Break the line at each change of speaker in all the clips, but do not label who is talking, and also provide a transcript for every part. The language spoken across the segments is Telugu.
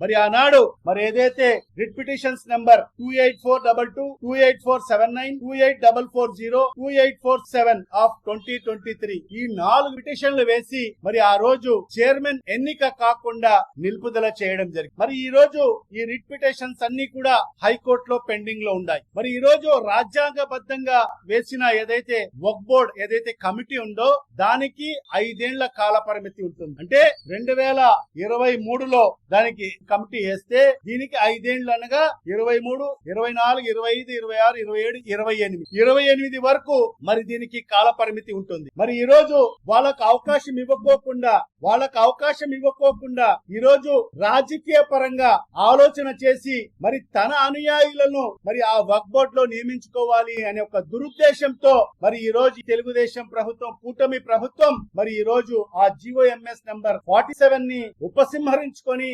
మరి ఆనాడు మరి ఏదైతే writ petitions number two eight four double two two eight four seven nine two eight double four zero two eight four seven of twenty twenty three ఈ నాలుగు పిటిషన్లు వేసి మరి ఆ రోజు చైర్మన్ ఎన్నిక కాకుండా నిలుపుదల చేయడం జరిగింది. మరి ఈ రోజు ఈ రిట్ పిటిషన్స్ అన్ని కూడా హైకోర్టులో పెండింగ్లో ఉన్నాయి. మరి ఈ రోజు రాజ్యాంగబద్ధంగా వేసిన ఏదైతే వక్ బోర్డ్ ఏదైతే కమిటీ ఉందో దానికి ఐదేళ్ళ కాల పరిమితి ఉంటుంది. అంటే రెండు వేల ఇరవై మూడులో దానికి కమిటీ వేస్తే దీనికి ఐదేళ్ళు అనగా ఇరవై మూడు ఇరవై నాలుగు ఇరవై ఐదు ఇరవై ఆరు ఇరవై ఏడు ఇరవై ఎనిమిది. ఇరవై ఎనిమిది వరకు మరి దీనికి కాల పరిమితి ఉంటుంది. మరి ఈ రోజు వాళ్ళకు అవకాశం ఇవ్వకోకుండా వాళ్ళకు అవకాశం ఇవ్వకోకుండా ఈ రోజు రాజకీయ పరంగా ఆలోచన చేసి మరి తన అనుయాయులను మరి ఆ వక్ బోర్డ్లో నియమించుకోవాలి అనే ఒక దురుద్దేశంతో మరి ఈ రోజు తెలుగుదేశం ప్రభుత్వం కూటమి ప్రభుత్వం మరి ఈ రోజు ఆ జిఓఎంఎస్ నంబర్ ఫార్టీ సెవెన్ని ఉపసింహరించుకొని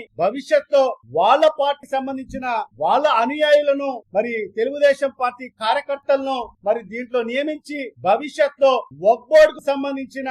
భవిష్యత్తులో వాళ్ళ పార్టీ సంబంధించిన వాళ్ళ అనుయాయులను మరి తెలుగుదేశం పార్టీ కార్యకర్తలను మరి దీంట్లో నియమించి భవిష్యత్తులో వక్కు సంబంధించిన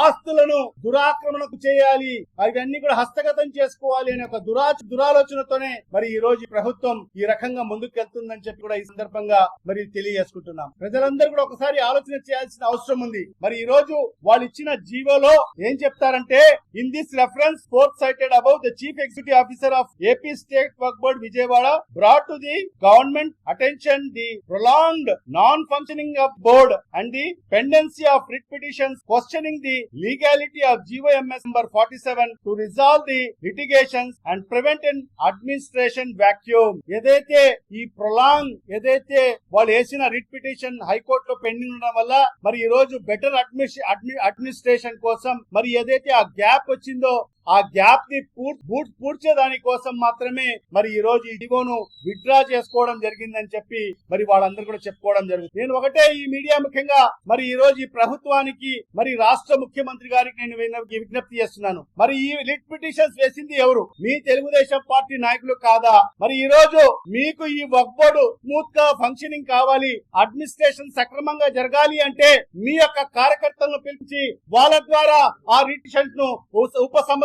ఆస్తులను దురాక్రమణకు చేయాలి అవన్నీ కూడా హస్తగతం చేసుకోవాలి అనే ఒక దురా దురాలోచనతోనే మరి ఈ రోజు ప్రభుత్వం ఈ రకంగా ముందుకెళ్తుందని చెప్పి కూడా ఈ సందర్భంగా మరి తెలియజేసుకుంటున్నాం. ప్రజలందరూ కూడా ఒకసారి ఆలోచన చేయాల్సిన అవసరం ఉంది. మరి ఈ రోజు వాళ్ళు ఇచ్చిన జీవోలో ఏం చెప్తారంటే in this reference fourth cited about the chief executive officer of AP state work board Vijayawada brought to the government attention the prolonged non functioning of board and the pendency of writ petitions questioning the legality of GOMS number forty seven to resolve the litigations and prevent an administration vacuum ఏదైతే ఈ ప్రొలాంగ్ ఏదైతే వాళ్ళు వేసిన రిట్ పిటిషన్ హైకోర్టులో పెండింగ్ ఉండడం వల్ల మరి ఈ రోజు బెటర్ అడ్మినిస్ట్రేషన్ కోసం మరి ఏదైతే ఆ గ్యాప్ వచ్చిందో ఆ గ్యాప్ని పూడ్ పూడ్చేదాని కోసం మాత్రమే మరి ఈ రోజు ఈ డివోను విత్డ్రా చేసుకోవడం జరిగిందని చెప్పి మరి వాళ్ళందరూ కూడా చెప్పుకోవడం జరుగుతుంది. నేను ఒకటే ఈ మీడియా ముఖ్యంగా మరి ఈ రోజు ఈ ప్రభుత్వానికి మరి రాష్ట్ర ముఖ్యమంత్రి గారికి నేను విజ్ఞప్తి చేస్తున్నాను. మరి ఈ లిట్ పిటిషన్స్ వేసింది ఎవరు? మీ తెలుగుదేశం పార్టీ నాయకులు కాదా? మరి ఈ రోజు మీకు ఈ వక్ బోర్డు స్మూత్గా ఫంక్షనింగ్ కావాలి అడ్మినిస్ట్రేషన్ సక్రమంగా జరగాలి అంటే మీ యొక్క కార్యకర్తలను పిలిచి వాళ్ళ ద్వారా ఆ రిటిషన్స్ను ఉప-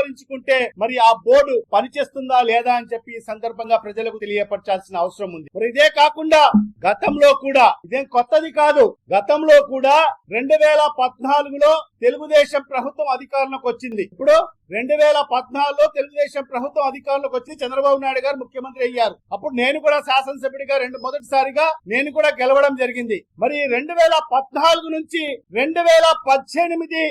నిర్ధారించుకుంటే మరి ఆ బోర్డు పనిచేస్తుందా లేదా అని చెప్పి ఈ సందర్భంగా ప్రజలకు తెలియపరచాల్సిన అవసరం ఉంది. మరి ఇదే కాకుండా గతంలో కూడా ఇదేం కొత్తది కాదు గతంలో కూడా రెండు వేల పద్నాలుగులో తెలుగుదేశం ప్రభుత్వం అధికారంలోకి వచ్చింది. ఇప్పుడు రెండు వేల పద్నాలుగులో తెలుగుదేశం ప్రభుత్వం అధికారంలోకి వచ్చి చంద్రబాబు నాయుడు గారు ముఖ్యమంత్రి అయ్యారు. అప్పుడు నేను కూడా శాసనసభ్యుడిగా రెండు మొదటిసారిగా నేను కూడా గెలవడం జరిగింది. మరి రెండు వేల పద్నాలుగు నుంచి రెండు వేల పద్దెనిమిది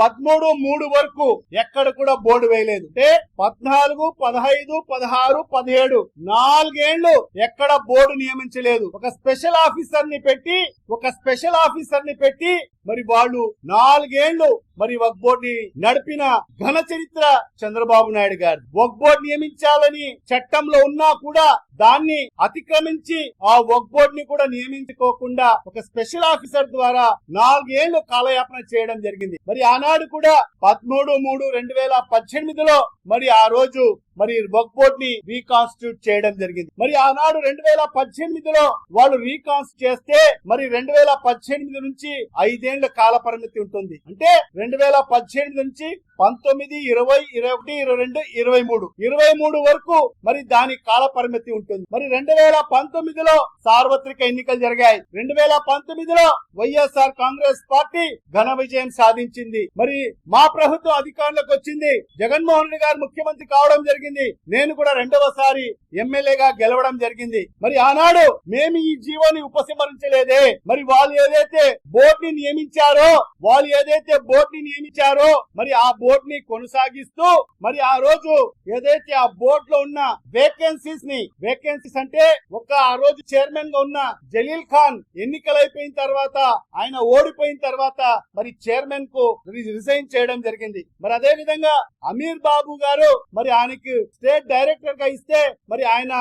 పదమూడు మూడు వరకు ఎక్కడ కూడా బోర్డు వేయలేదు. అంటే పద్నాలుగు పదహైదు పదహారు పదిహేడు నాలుగేళ్ళు ఎక్కడ బోర్డు నియమించలేదు. ఒక స్పెషల్ ఆఫీసర్ని పెట్టి ఒక స్పెషల్ ఆఫీసర్ని పెట్టి మరి వాళ్ళు నాలుగేళ్ళు మరి వక్ని నడిపిన ఘన చరిత్ర చంద్రబాబు నాయుడు గారు. వక్ నియమించాలని చట్టంలో ఉన్నా కూడా దాన్ని అతిక్రమించి ఆ వర్క్ బోర్డ్ని కూడా నియమించుకోకుండా ఒక స్పెషల్ ఆఫీసర్ ద్వారా నాలుగేళ్ళు కాలయాపన చేయడం జరిగింది. మరి ఆనాడు కూడా పదమూడు మూడు రెండు వేల పద్దెనిమిదిలో మరి ఆ రోజు మరి వర్క్ బోర్డ్ని రీకాన్స్టిట్యూట్ చేయడం జరిగింది. మరి ఆనాడు రెండు వేల పద్దెనిమిదిలో వాళ్ళు రీకాన్స్టిట్యూట్ చేస్తే మరి రెండు వేల పద్దెనిమిది నుంచి ఐదేళ్ళ కాల పరిమితి ఉంటుంది. అంటే రెండు వేల పద్దెనిమిది నుంచి పంతొమ్మిది ఇరవై ఇరవై ఒకటి ఇరవై రెండు ఇరవై మూడు. ఇరవై మూడు వరకు మరి దాని కాల పరిమితి ఉంటుంది. మరి రెండు వేల పంతొమ్మిదిలో సార్వత్రిక ఎన్నికలు జరిగాయి. రెండు వేల పంతొమ్మిదిలో వైఎస్ఆర్ కాంగ్రెస్ పార్టీ ఘన విజయం సాధించింది. మరి మా ప్రభుత్వం అధికారంలోకి వచ్చింది. జగన్మోహన్ రెడ్డి గారు ముఖ్యమంత్రి కావడం జరిగింది. నేను కూడా రెండవసారి ఎమ్మెల్యేగా గెలవడం జరిగింది. మరి ఆనాడు మేము ఈ జీవోని ఉపసంహరించలేదే. మరి వాళ్ళు ఏదైతే బోర్డు ని నియమించారో వాళ్ళు ఏదైతే బోర్డు ని నియమించారో మరి ఆ బోర్డు ని కొనసాగిస్తూ మరి ఆ రోజు ఏదైతే ఆ బోర్డు లో ఉన్న వేకెన్సీస్ని వేకెన్సీస్ అంటే ఒక ఆ రోజు చైర్మన్గా ఉన్న జలీల్ ఖాన్ ఎన్నికలైపోయిన తర్వాత ఆయన ఓడిపోయిన తర్వాత మరి చైర్మన్కు రిజైన్ చేయడం జరిగింది. మరి అదే విధంగా అమీర్ బాబు గారు మరి ఆయనకి స్టేట్ డైరెక్టర్గా ఇస్తే మరి ఆయన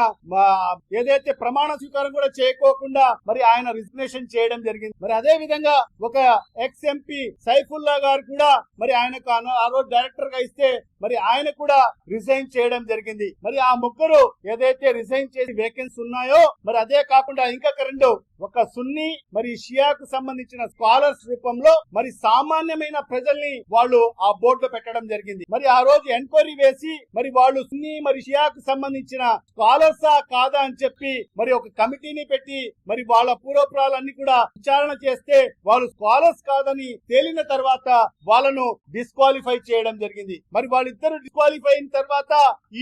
ఏదైతే ప్రమాణ స్వీకారం కూడా చేయకోకుండా మరి ఆయన రిజిగ్నేషన్ చేయడం జరిగింది. మరి అదే విధంగా ఒక ఎక్స్ ఎంపీ సైఫుల్లా గారు కూడా మరి ఆయనకు ఆ రోజు డైరెక్టర్గా ఇస్తే మరి ఆయన కూడా రిజైన్ చేయడం జరిగింది. మరి ఆ ముగ్గురు ఏదైతే రిజైన్ చేసి వేకెన్సీ ఉన్నాయో మరి అదే కాకుండా ఇంకొక రెండు ఒక సున్ని మరి షియాకు సంబంధించిన స్కాలర్స్ రూపంలో మరి సామాన్యమైన ప్రజల్ని వాళ్ళు ఆ బోర్డులో పెట్టడం జరిగింది. మరి ఆ రోజు ఎంక్వైరీ వేసి మరి వాళ్ళు సున్ని మరి షియాకు సంబంధించిన స్కాలర్సా కాదా అని చెప్పి మరి ఒక కమిటీని పెట్టి మరి వాళ్ళ పూర్వపురాలన్నీ కూడా విచారణ చేస్తే వాళ్ళు స్కాలర్స్ కాదని తేలిన తర్వాత వాళ్ళను డిస్క్వాలిఫై చేయడం జరిగింది. మరి వాళ్ళిద్దరు డిస్క్వాలిఫై అయిన తర్వాత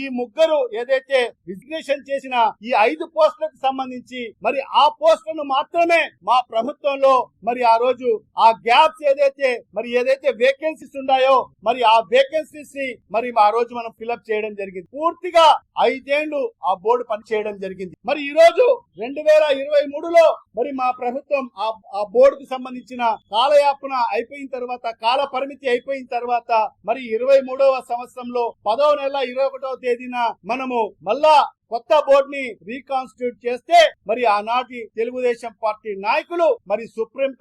ఈ ముగ్గురు ఏదైతే రిజిగ్నేషన్ చేసిన ఈ ఐదు పోస్టులకు సంబంధించి మరి ఆ పోస్టులను మాత్రమే మా ప్రభుత్వంలో మరి ఆ రోజు ఆ గ్యాప్స్ ఏదైతే మరి ఏదైతే వేకెన్సీస్ ఉన్నాయో మరి ఆ వేకెన్సీస్ని మరి ఆ రోజు మనం ఫిల్అప్ చేయడం జరిగింది. పూర్తిగా ఐదేళ్ళు ఆ బోర్డు పనిచేయడం జరిగింది. మరి ఈ రోజు రెండు వేల ఇరవై మూడులో మరి మా ప్రభుత్వం ఆ ఆ బోర్డుకు సంబంధించిన కాలయాపన అయిపోయిన తర్వాత కాల పరిమితి అయిపోయిన తర్వాత మరి ఇరవై మూడవ సంవత్సరంలో పదవ నెల ఇరవై ఒకటవ తేదీన మనము మళ్ళా కొత్త బోర్డు ని రీకాన్స్టిట్యూట్ చేస్తే మరి ఆనాటి తెలుగుదేశం పార్టీ నాయకులు మరి సుప్రీం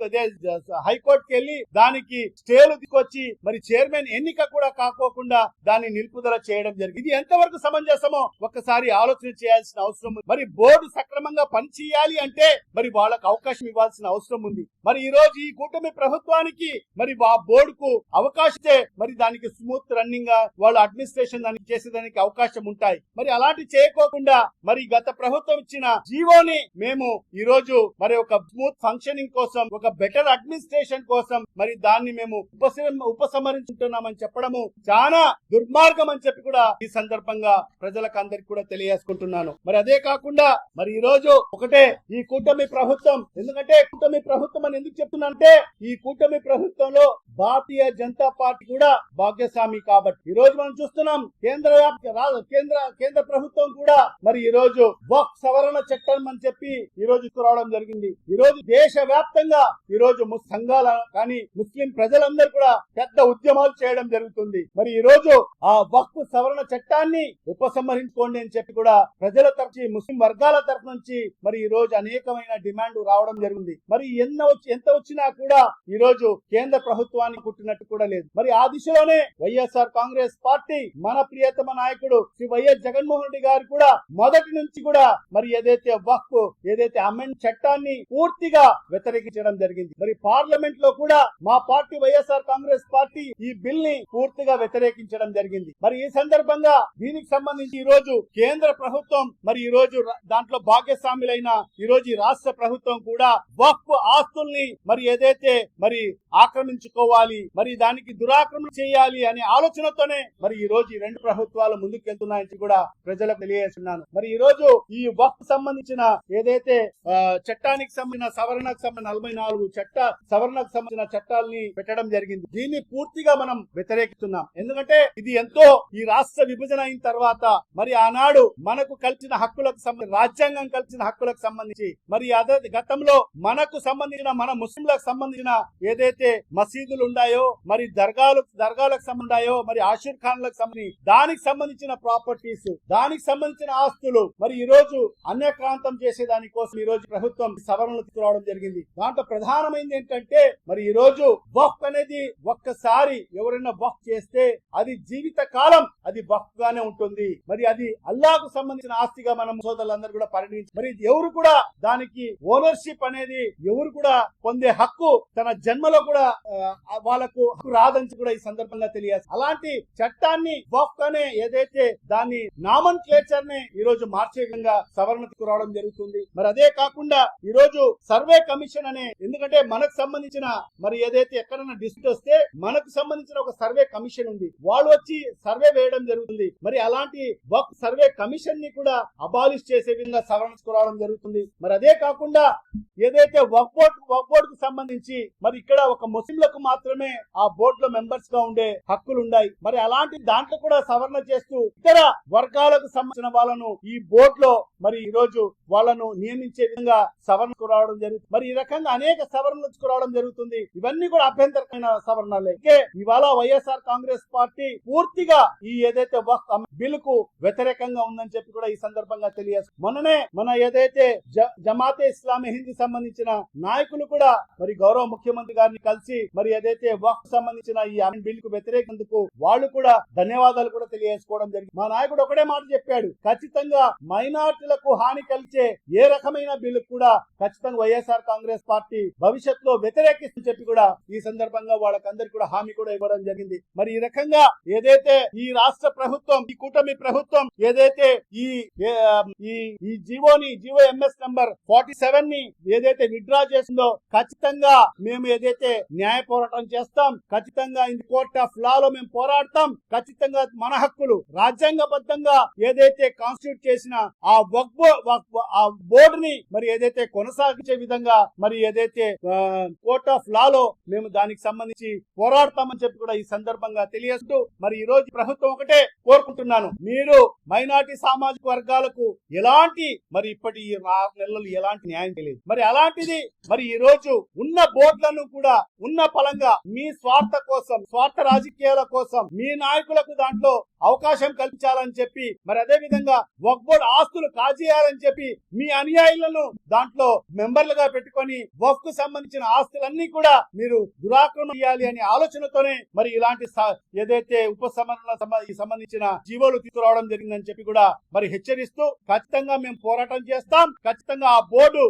హైకోర్టుకి వెళ్ళి దానికి స్టేలు తీసుకొచ్చి మరి చైర్మన్ ఎన్నిక కూడా కాకోకుండా దాన్ని నిలుపుదల చేయడం జరిగింది. ఇది ఎంతవరకు సమంజసమో ఒక్కసారి ఆలోచన చేయాల్సిన అవసరం ఉంది. మరి బోర్డు సక్రమంగా పనిచేయాలి అంటే మరి వాళ్ళకు అవకాశం ఇవ్వాల్సిన అవసరం ఉంది. మరి ఈ రోజు ఈ కూటమి ప్రభుత్వానికి మరి ఆ బోర్డుకు అవకాశం మరి దానికి స్మూత్ రన్నింగ్గా వాళ్ళ అడ్మినిస్ట్రేషన్ దానికి చేసేదానికి అవకాశం ఉంటాయి. మరి అలాంటి చేయకోకుండా మరి గత ప్రభుత్వం ఇచ్చిన జీవోని మేము ఈ రోజు మరి ఒక స్మూత్ ఫంక్షనింగ్ కోసం ఒక బెటర్ అడ్మినిస్ట్రేషన్ కోసం మరి దాన్ని మేము ఉపసంహరించుకుంటున్నామని చెప్పడము చాలా దుర్మార్గం అని చెప్పి కూడా ఈ సందర్భంగా ప్రజలకు అందరికి కూడా తెలియజేసుకుంటున్నాను. మరి అదే కాకుండా మరి ఈ రోజు ఒకటే ఈ కూటమి ప్రభుత్వం ఎందుకంటే కూటమి ప్రభుత్వం అని ఎందుకు చెప్తున్నానంటే ఈ కూటమి ప్రభుత్వంలో భారతీయ జనతా పార్టీ కూడా భాగ్యస్వామి కాబట్టి. ఈ రోజు మనం చూస్తున్నాం కేంద్ర కేంద్ర కేంద్ర ప్రభుత్వం కూడా మరి ఈ రోజు వక్ సవరణ చట్టం అని చెప్పి ఈ రోజు రావడం జరిగింది. ఈ రోజు దేశ వ్యాప్తంగా ఈ రోజు ముస్ సంఘాల కానీ ముస్లిం ప్రజలందరూ కూడా పెద్ద ఉద్యమాలు చేయడం జరుగుతుంది. మరి ఈ రోజు ఆ వక్ సవరణ చట్టాన్ని ఉపసంహరించుకోండి అని చెప్పి కూడా ప్రజల తరఫు ముస్లిం వర్గాల తరఫు నుంచి మరి ఈ రోజు అనేకమైన డిమాండ్ రావడం జరిగింది. మరి ఎన్న వచ్చి ఎంత వచ్చినా కూడా ఈ రోజు కేంద్ర ప్రభుత్వాన్ని కుట్టినట్టు కూడా లేదు. మరి ఆ దిశలోనే వైఎస్ఆర్ కాంగ్రెస్ పార్టీ మన ప్రియతమ నాయకుడు శ్రీ వైఎస్ జగన్మోహన్ రెడ్డి గారు కూడా మొదటి నుంచి కూడా మరి ఏదైతే వక్ఫ్ ఏదైతే అమెండ్ చట్టాన్ని పూర్తిగా వ్యతిరేకించడం జరిగింది. మరి పార్లమెంట్లో కూడా మా పార్టీ వైఎస్ఆర్ కాంగ్రెస్ పార్టీ ఈ బిల్ని పూర్తిగా వ్యతిరేకించడం జరిగింది. మరి ఈ సందర్భంగా దీనికి సంబంధించి ఈ రోజు కేంద్ర ప్రభుత్వం మరి ఈ రోజు దాంట్లో భాగస్వాములైన ఈ రోజు ఈ రాష్ట్ర ప్రభుత్వం కూడా వక్ఫ్ ఆస్తుల్ని మరి ఏదైతే మరి ఆక్రమించుకోవాలి మరి దానికి దురాక్రమణ చేయాలి అనే ఆలోచనతోనే మరి ఈ రోజు ఈ రెండు ప్రభుత్వాలు ముందుకెళ్తున్నాయని కూడా ప్రజలకు తెలియజేస్తున్నాను మరి ఈ రోజు ఈ వక్ఫ్ సంబంధించిన ఏదైతే చట్టానికి సంబంధించిన సవరణకు సంబంధించిన నలభై నాలుగు చట్ట సవరణకు సంబంధించిన చట్టాలని పెట్టడం జరిగింది. దీన్ని పూర్తిగా మనం వ్యతిరేకిస్తున్నాం. ఎందుకంటే ఇది ఎంతో ఈ రాష్ట్ర విభజన అయిన తర్వాత మరి ఆనాడు మనకు కలిసిన హక్కులకు సంబంధించి రాజ్యాంగం కలిసిన హక్కులకు సంబంధించి మరి అదే గతంలో మనకు సంబంధించిన మన ముస్లింలకు సంబంధించిన ఏదైతే మసీదులు ఉన్నాయో మరి దర్గాలు దర్గాలకు సంబంధాయో మరి ఆషిర్ ఖాన్లకు సంబంధించి దానికి సంబంధించిన ప్రాపర్టీస్ దానికి సంబంధించిన ఆస్తులు. మరి ఈ రోజు అన్యక్రాంతం చేసే దానికోసం ఈ రోజు ప్రభుత్వం సవరణలు తీసుకురావడం జరిగింది. దాంట్లో ప్రధానమైనది ఏంటంటే మరి ఈ రోజు వక్ అనేది ఒక్కసారి ఎవరైనా వక్ చేస్తే అది జీవిత కాలం అది వక్ గానే ఉంటుంది. మరి అది అల్లాకు సంబంధించిన ఆస్తిగా మనం సోదరులందరూ కూడా పరిగణించి మరి ఎవరు కూడా దానికి ఓనర్షిప్ అనేది ఎవరు కూడా పొందే హక్కు తన జన్మలో కూడా వాళ్ళకు హక్కు రాదని కూడా ఈ సందర్భంగా తెలియాలి అలాంటి చట్టాన్ని వక్ అనే ఏదైతే దాన్ని నామన్ క్లేచర్ని ఈ రోజు మార్చే విధంగా సవరణ తీసుకురావడం జరుగుతుంది. మరి అదే కాకుండా ఈ రోజు సర్వే కమిషన్ అనే ఎందుకంటే మనకు సంబంధించిన మరి ఏదైతే ఎక్కడైనా డిస్ప్యూట్ వస్తే మనకు సంబంధించిన ఒక సర్వే కమిషన్ ఉంది. వాళ్ళు వచ్చి సర్వే వేయడం జరుగుతుంది. మరి అలాంటి వక్ సర్వే కమిషన్ని కూడా అబాలిష్ చేసే విధంగా సవరణ తీసుకురావడం జరుగుతుంది. మరి అదే కాకుండా ఏదైతే వక్ బోర్డు వక్ బోర్డు కు సంబంధించి మరి ఇక్కడ ఒక ముస్లింలకు మాత్రమే ఆ బోర్డు లో మెంబర్స్గా ఉండే హక్కులు ఉన్నాయి. మరి అలాంటి దాంట్లో కూడా సవరణ చేస్తూ ఇతర వర్గాలకు సంబంధించిన వాళ్ళను ఈ బోర్డు లో మరి ఈ రోజు వాళ్ళను నియమించే విధంగా సవరణ రావడం జరుగుతుంది. మరి ఈ రకంగా అనేక సవరణలు తీసుకురావడం జరుగుతుంది. ఇవన్నీ కూడా అభ్యంతరమైన సవరణలే. ఇంకే ఇవాళ వైఎస్ఆర్ కాంగ్రెస్ పార్టీ పూర్తిగా ఈ ఏదైతే బిల్లుకు వ్యతిరేకంగా ఉందని చెప్పి కూడా ఈ సందర్భంగా తెలియదు మొన్ననే మన ఏదైతే జ- జమాతే ఇస్లామీ హిందీ సంబంధించిన నాయకులు కూడా మరి గౌరవ ముఖ్యమంత్రి గారిని కలిసి మరి ఏదైతే వక్ఫ్ సంబంధించిన ఈ అమెన్ బిల్కు వ్యతిరేకందుకు వాళ్ళు కూడా ధన్యవాదాలు కూడా తెలియజేసుకోవడం జరిగింది. మా నాయకుడు ఒకటే మాట చెప్పాడు. ఖచ్చితంగా మైనార్టీలకు హాని కలిచే ఏ రకమైన బిల్లు కూడా ఖచ్చితంగా వైఎస్ఆర్ కాంగ్రెస్ పార్టీ భవిష్యత్తులో వ్యతిరేకిస్తుందని చెప్పి కూడా ఈ సందర్భంగా వాళ్ళకందరికి కూడా హామీ కూడా ఇవ్వడం జరిగింది. మరి ఈ రకంగా ఏదైతే ఈ రాష్ట్ర ప్రభుత్వం ఈ కూటమి ప్రభుత్వం ఏదైతే ఈ ఈ జీవోని జీవో ఎంఎస్ నంబర్ ఫార్టీ సెవెన్ని ఏదైతే విడ్రా చేసిందో ఖచ్చితంగా మేము ఏదైతే న్యాయ పోరాటం చేస్తాం ఖచ్చితంగా ఇది కోర్ట్ ఆఫ్ లా లో మేము పోరాడతాం ఖచ్చితంగా మన హక్కులు రాజ్యాంగబద్ధంగా ఏదైతే కాన్స్టిట్యూట్ చేసిన ఆ వక్ఫ్ వక్ఫ్ ఆ బోర్డుని మరి ఏదైతే కొనసాగించే విధంగా మరి ఏదైతే కోర్ట్ ఆఫ్ లా లో మేము దానికి సంబంధించి పోరాడతామని చెప్పి కూడా ఈ సందర్భంగా తెలియజేస్తూ మరి ఈ రోజు ప్రభుత్వం ఒకటే కోరుకుంటున్నాను. మీరు మైనార్టీ సామాజిక వర్గాలకు ఎలాంటి మరి ఇప్పటి ఈ ఆరు నెలలు ఎలాంటి న్యాయం తెలియదు మరి అలాంటిది మరి ఈ రోజు ఉన్న బోర్డులను కూడా ఉన్న పలంగా మీ స్వార్థ కోసం స్వార్థ రాజకీయాల కోసం మీ నాయకులకు దాంట్లో అవకాశం కల్పించాలని చెప్పి మరి అదే విధంగా వక్ ఆస్తులు కాజేయాలని చెప్పి మీ అనుయాయులను దాంట్లో మెంబర్లుగా పెట్టుకొని వక్కు సంబంధించిన ఆస్తులన్నీ కూడా మీరు దురాక్రమణ చేయాలి అనే ఆలోచనతోనే మరి ఇలాంటి ఏదైతే ఉపసమరణ సంబంధించిన జీవోలు తీసుకురావడం జరిగిందని చెప్పి కూడా మరి హెచ్చరిస్తూ ఖచ్చితంగా మేము పోరాటం చేస్తాం. ఖచ్చితంగా ఆ బోర్డు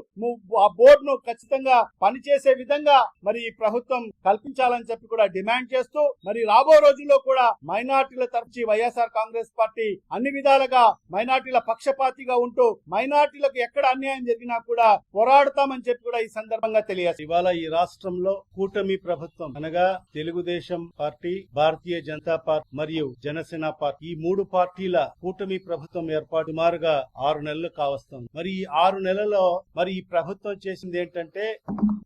ఆ బోర్డును ఖచ్చితంగా పనిచేసే విధంగా మరి ఈ ప్రభుత్వం కల్పించాలని చెప్పి కూడా డిమాండ్ చేస్తూ మరి రాబో రోజుల్లో కూడా మైనార్టీల తరఫు వైఎస్ఆర్ కాంగ్రెస్ పార్టీ అన్ని విధాలుగా మైనార్టీల పక్షపాతిగా ఉంటూ మైనార్టీలకు ఎక్కడ అన్యాయం జరిగినా కూడా పోరాడతామని చెప్పి కూడా ఈ సందర్భంగా తెలియాలి ఇవాళ ఈ రాష్ట్రంలో కూటమి ప్రభుత్వం అనగా తెలుగుదేశం పార్టీ భారతీయ జనతా పార్టీ మరియు జనసేన పార్టీ. ఈ మూడు పార్టీల కూటమి ప్రభుత్వం ఏర్పాటు సుమారుగా ఆరు నెలలు కావస్తుంది. మరి ఈ ఆరు నెలలో మరి ఈ ప్రభుత్వం చేసింది ఏంటంటే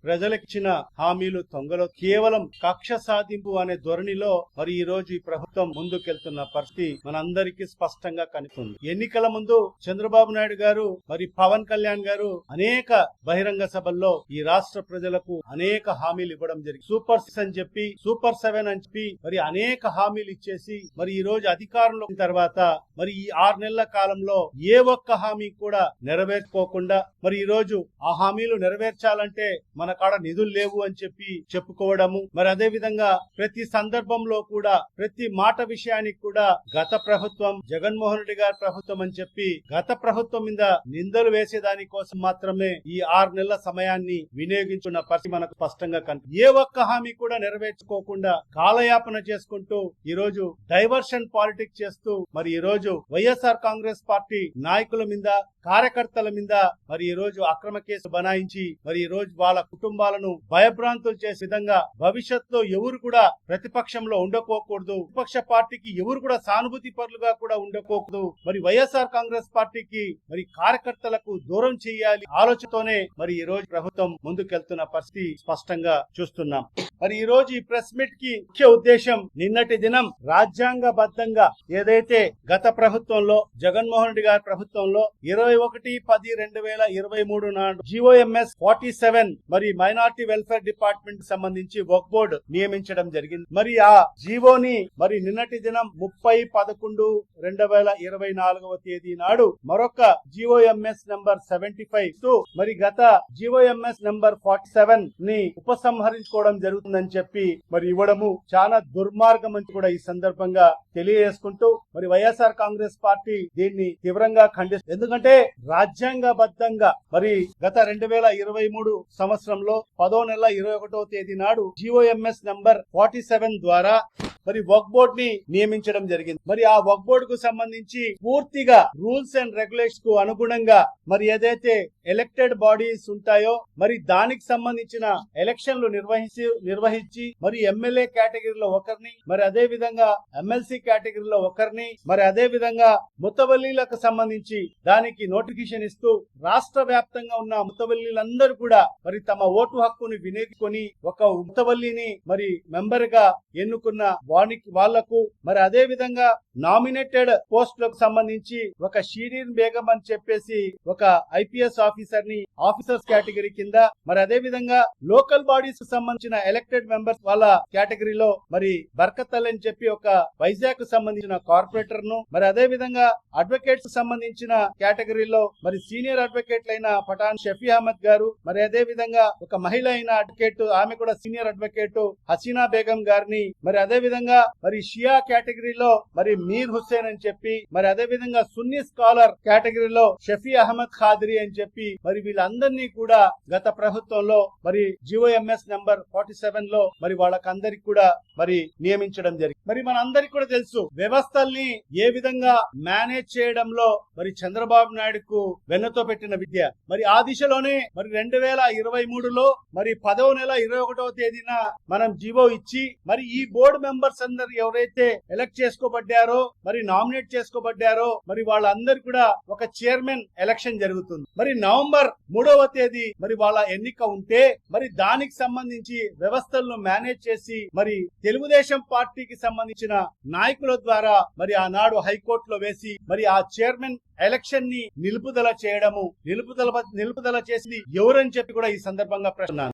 ప్రజలకిచ్చిన హామీలు తొంగలో కేవలం కక్ష సాధింపు అనే ధోరణిలో మరి ఈ రోజు ఈ ప్రభుత్వం ముందుకెళ్తున్న పరిస్థితి మనందరికీ స్పష్టంగా కనిపిస్తుంది. ఎన్నికల ముందు చంద్రబాబు నాయుడు గారు మరి పవన్ కళ్యాణ్ గారు అనేక బహిరంగ సభల్లో ఈ రాష్ట్ర ప్రజలకు అనేక హామీలు ఇవ్వడం జరిగింది. సూపర్ సిక్స్ అని చెప్పి సూపర్ సెవెన్ అని చెప్పి మరి అనేక హామీలు ఇచ్చేసి మరి ఈ రోజు అధికారంలో తర్వాత మరి ఈ ఆరు నెలల కాలంలో ఏ ఒక్క హామీ కూడా నెరవేర్చుకోకుండా మరి ఈ రోజు ఆ హామీలు నెరవేర్చాలంటే మన కాడ నిధులు లేవు అని చెప్పి చెప్పుకోవడము మరి అదే విధంగా ప్రతి సందర్భంలో కూడా ప్రతి మాట విషయానికి కూడా గత ప్రభుత్వం జగన్మోహన్ రెడ్డి గారి ప్రభుత్వం అని చెప్పి గత ప్రభుత్వం మీద నిందలు వేసేదాని కోసం మాత్రమే ఈ ఆరు నెలల సమయాన్ని వినియోగించున్న పరిస్థితి మనకు స్పష్టంగా కనిపి ఏ ఒక్క హామీ కూడా నెరవేర్చుకోకుండా కాలయాపన చేసుకుంటూ ఈ రోజు డైవర్షన్ పాలిటిక్స్ చేస్తూ మరి ఈ రోజు వైఎస్ఆర్ కాంగ్రెస్ పార్టీ నాయకుల మీద కార్యకర్తల మీద మరి ఈ రోజు అక్రమ కేసు బనాయించి మరి ఈ రోజు వాళ్ళ కుటుంబాలను భయభ్రాంతులు చేసే విధంగా భవిష్యత్తులో ఎవరు కూడా ప్రతిపక్షంలో ఉండకోకూడదు. విపక్ష పార్టీకి ఎవరు కూడా సానుభూతి పరులుగా కూడా ఉండకూడదు మరి వైఎస్ఆర్ కాంగ్రెస్ పార్టీకి మరి కార్యకర్తలకు దూరం చేయాలి ఆలోచనతోనే మరి ఈ రోజు ప్రభుత్వం ముందుకెళ్తున్న పరిస్థితి స్పష్టంగా చూస్తున్నాం. మరి ఈ రోజు ఈ ప్రెస్ మీట్కి ముఖ్య ఉద్దేశం నిన్నటి దినం రాజ్యాంగబద్ధంగా ఏదైతే గత ప్రభుత్వంలో జగన్మోహన్ రెడ్డి గారి ప్రభుత్వంలో ఇరవై ఇరవై ఒకటి పది రెండు వేల ఇరవై మూడు నాడు జిఓఎంఎస్ ఫార్టీ సెవెన్ మరి మైనార్టీ వెల్ఫేర్ డిపార్ట్మెంట్ సంబంధించి ఒక బోర్డు నియమించడం జరిగింది. మరి ఆ జీవోని మరి నిన్నటి దినం ముప్పై పదకొండు రెండు వేల ఇరవై నాలుగవ తేదీ నాడు మరొక GOMS number seventy five two మరి గత జిఓఎంఎస్ నంబర్ ఫార్టీ సెవెన్ని ఉపసంహరించుకోవడం జరుగుతుందని చెప్పి మరి ఇవ్వడము చాలా దుర్మార్గం అని కూడా ఈ సందర్భంగా తెలియజేసుకుంటూ మరి వైఎస్ఆర్ కాంగ్రెస్ పార్టీ దీన్ని తీవ్రంగా ఖండిస్తుంది. ఎందుకంటే రాజ్యాంగబద్ధంగా మరి గత రెండు వేల ఇరవై మూడు సంవత్సరంలో పదో నెల ఇరవై ఒకటో తేదీ నాడు జిఓఎంఎస్ నంబర్ ఫార్టీ సెవెన్ ద్వారా మరి వర్క్ బోర్డ్ని నియమించడం జరిగింది. మరి ఆ వర్క్ బోర్డ్కు సంబంధించి పూర్తిగా రూల్స్ అండ్ రెగ్యులేషన్స్కు అనుగుణంగా మరి ఏదైతే ఎలక్టెడ్ బాడీస్ ఉంటాయో మరి దానికి సంబంధించిన ఎలక్షన్లు నిర్వహించి నిర్వహించి మరి ఎమ్మెల్యే కేటగిరీలో ఒకరిని మరి అదే విధంగా ఎమ్మెల్సీ కేటగిరీలో ఒకరిని మరి అదే విధంగా ముతవల్లీలకు సంబంధించి దానికి నోటిఫికేషన్ ఇస్తూ రాష్ట్ర వ్యాప్తంగా ఉన్న ముతవల్లీలందరూ కూడా మరి తమ ఓటు హక్కుని వినియోగించుకొని ఒక ముతవల్లిని మరి మెంబర్గా ఎన్నుకున్న వానికి వాళ్ళకు మరి అదే విధంగా నామినేటెడ్ పోస్టులకు సంబంధించి ఒక షీరీన్ బేగం అని చెప్పేసి ఒక ఐపీఎస్ ఆఫీసర్ని ఆఫీసర్స్ కేటగిరీ కింద మరి అదే విధంగా లోకల్ బాడీస్కు సంబంధించిన ఎలక్టెడ్ మెంబర్స్ వాళ్ళ కేటగిరీలో మరి బర్కతల్ అని చెప్పి ఒక వైజాగ్కు సంబంధించిన కార్పొరేటర్ను మరి అదే విధంగా అడ్వకేట్స్ సంబంధించిన కేటగిరీలో మరి సీనియర్ అడ్వకేట్లు అయిన పఠాన్ షఫీ అహ్మద్ గారు మరి అదే విధంగా ఒక మహిళ అయిన అడ్వకేట్ ఆమె కూడా సీనియర్ అడ్వకేట్ హసీనా బేగం గారిని మరి అదే విధంగా మరి షియా కేటగిరీలో మరి మీర్ హుస్సేన్ అని చెప్పి మరి అదే విధంగా సున్నీ స్కాలర్ కేటగిరీలో షఫీ అహ్మద్ ఖాద్రి అని చెప్పి మరి వీళ్ళందరినీ కూడా గత ప్రభుత్వంలో మరి జిఓఎంఎస్ నెంబర్ ఫార్టీ సెవెన్లో మరి వాళ్ళకందరికి కూడా మరి నియమించడం జరిగింది. మరి మనందరికి కూడా తెలుసు వ్యవస్థల్ని ఏ విధంగా మేనేజ్ చేయడంలో మరి చంద్రబాబు నాయుడుకు వెన్నతో పెట్టిన విద్య. మరి ఆ దిశలోనే మరి రెండు వేల ఇరవై మూడులో మరి పదవ నెల ఇరవై ఒకటవ తేదీన మనం జీవో ఇచ్చి మరి ఈ బోర్డు మెంబర్ మెంబర్స్ అందరు ఎవరైతే ఎలక్ట్ చేసుకోబడ్డారో మరి నామినేట్ చేసుకోబడ్డారో మరి వాళ్ళందరు కూడా ఒక చైర్మన్ ఎలక్షన్ జరుగుతుంది. మరి నవంబర్ మూడవ తేదీ మరి వాళ్ళ ఎన్నిక ఉంటే మరి దానికి సంబంధించి వ్యవస్థలను మేనేజ్ చేసి మరి తెలుగుదేశం పార్టీకి సంబంధించిన నాయకుల ద్వారా మరి ఆనాడు హైకోర్టులో వేసి మరి ఆ చైర్మన్ ఎలక్షన్ని నిలుపుదల చేయడము నిలుపుదల నిలుపుదల చేసి ఎవరని చెప్పి కూడా ఈ సందర్భంగా ప్రశ్న